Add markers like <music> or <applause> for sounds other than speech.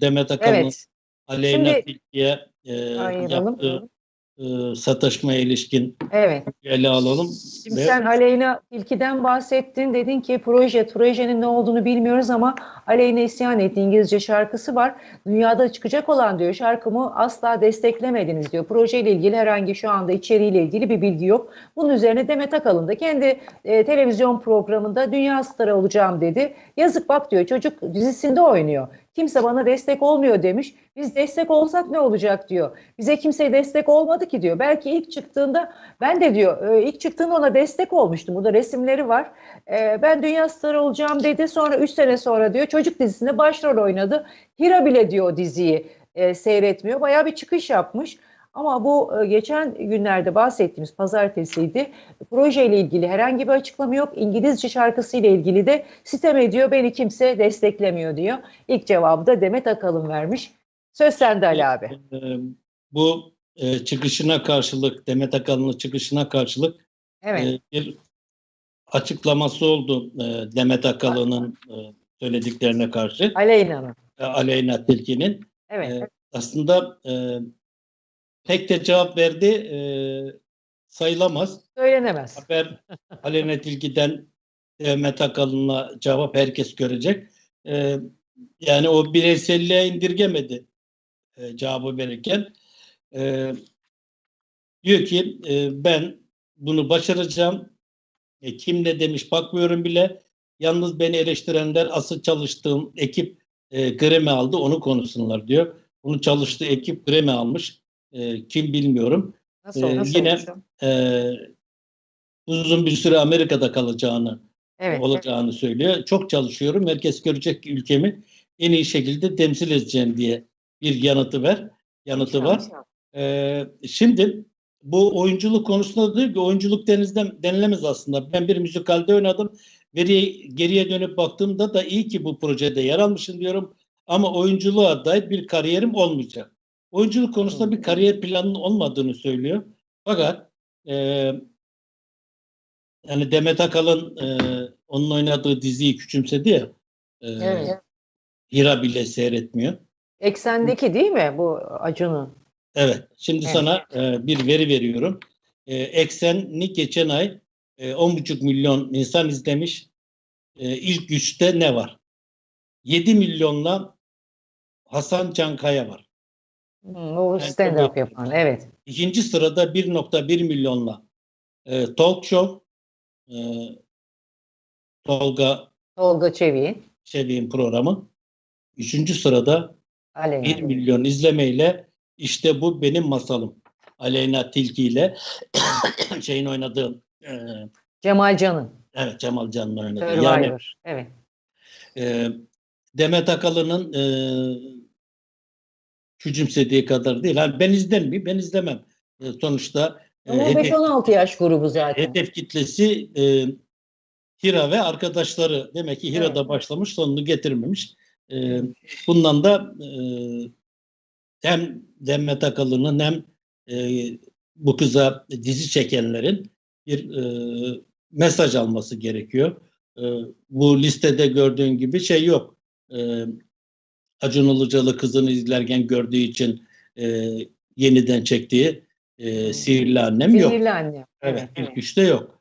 Demet Akalın'ın Evet. Aleyna Şimdi- Tilki'ye e, Ayıralım. yaptığı e, sataşmaya ilişkin Evet. ele alalım. Şimdi Ve- sen Aleyna Tilki'den bahsettin. Dedin ki proje, projenin ne olduğunu bilmiyoruz ama Aleyna isyan etti. İngilizce şarkısı var. Dünyada çıkacak olan diyor şarkımı asla desteklemediniz diyor. Projeyle ilgili herhangi şu anda içeriğiyle ilgili bir bilgi yok. Bunun üzerine Demet Akalın da kendi e, televizyon programında dünya starı olacağım dedi. Yazık bak diyor çocuk dizisinde oynuyor. Kimse bana destek olmuyor demiş. Biz destek olsak ne olacak diyor. Bize kimse destek olmadı ki diyor. Belki ilk çıktığında ben de diyor e, ilk çıktığında ona destek olmuştum. Burada resimleri var. E, ben dünya starı olacağım dedi. Sonra 3 sene sonra diyor çocuk dizisinde başrol oynadı. Hira bile diyor o diziyi e, seyretmiyor. Bayağı bir çıkış yapmış. Ama bu e, geçen günlerde bahsettiğimiz pazartesiydi. Projeyle ilgili herhangi bir açıklama yok. İngilizce şarkısıyla ilgili de sitem ediyor. Beni kimse desteklemiyor diyor. İlk cevabı da Demet Akalın vermiş. Söz sende Ali abi. E, bu e, çıkışına karşılık, Demet Akalın'ın çıkışına karşılık Evet. e, bir açıklaması oldu e, Demet Akalın'ın e, söylediklerine karşı. Aleyna'nın. E, Aleyna Tilki'nin. Evet. Aslında pek de cevap verdi sayılamaz. Söylenemez. Haber <laughs> Aleyna Tilki'den Demet Akalın'a cevap herkes görecek. Yani o bireyselliğe indirgemedi cevabı verirken. Diyor ki ben bunu başaracağım. E, kim ne demiş bakmıyorum bile. Yalnız beni eleştirenler asıl çalıştığım ekip e, Grammy aldı onu konuşsunlar diyor. Bunu çalıştığı ekip Grammy almış. E, kim bilmiyorum. Nasıl, Ee, nasıl yine-? E, uzun bir süre Amerika'da kalacağını Evet. olacağını söylüyor. Çok çalışıyorum. Herkes görecek ülkemi en iyi şekilde temsil edeceğim diye bir yanıtı ver. Yanıtı var. Ee, şimdi bu oyunculuk konusunda diyor ki oyunculuk denizden denilemez aslında. Ben bir müzikalde oynadım. Geriye, geriye dönüp baktığımda da iyi ki bu projede yer almışım diyorum. Ama oyunculuğa dair bir kariyerim olmayacak. Oyunculuk konusunda bir kariyer planının olmadığını söylüyor. Fakat e, yani Demet Akalın e, onun oynadığı diziyi küçümsedi ya. E, Evet. Hira bile seyretmiyor. Eksendeki değil mi bu Acun'un? Evet. Şimdi Evet. sana e, bir veri veriyorum. E, Eksen'i geçen ay e, 10,5 milyon insan izlemiş. E, ilk güçte ne var? 7 milyonla Hasan Cankaya var. Hmm, o stand-up yapan. Evet. İkinci sırada 1.1 milyonla e, Talk Show e, Tolga Tolga Çevik'in. Çevik'in programı. Üçüncü sırada Aleyna. 1 milyon izlemeyle işte bu benim masalım. Aleyna Tilki ile <coughs> şeyin oynadığı e, Cemal Can'ın. evet Cemal Can'ın oynadığı. Yani. Evet. e, Demet Akalın'ın e, küçümsediği kadar değil. Yani ben izler miyim? Ben izlemem. E, sonuçta e, Ama hedef, 15-16 yaş grubu zaten. hedef kitlesi e, Hira ve arkadaşları. Demek ki Hira'da Evet. başlamış sonunu getirmemiş. E, bundan da e, hem Demet Akalın'ın hem e, bu kıza dizi çekenlerin bir e, mesaj alması gerekiyor. E, bu listede gördüğün gibi şey yok. E, Acun Ilıcalı kızını izlerken gördüğü için e, yeniden çektiği e, Sihirli Annem yok. Sinirli anne. Evet, ilk üçte yok.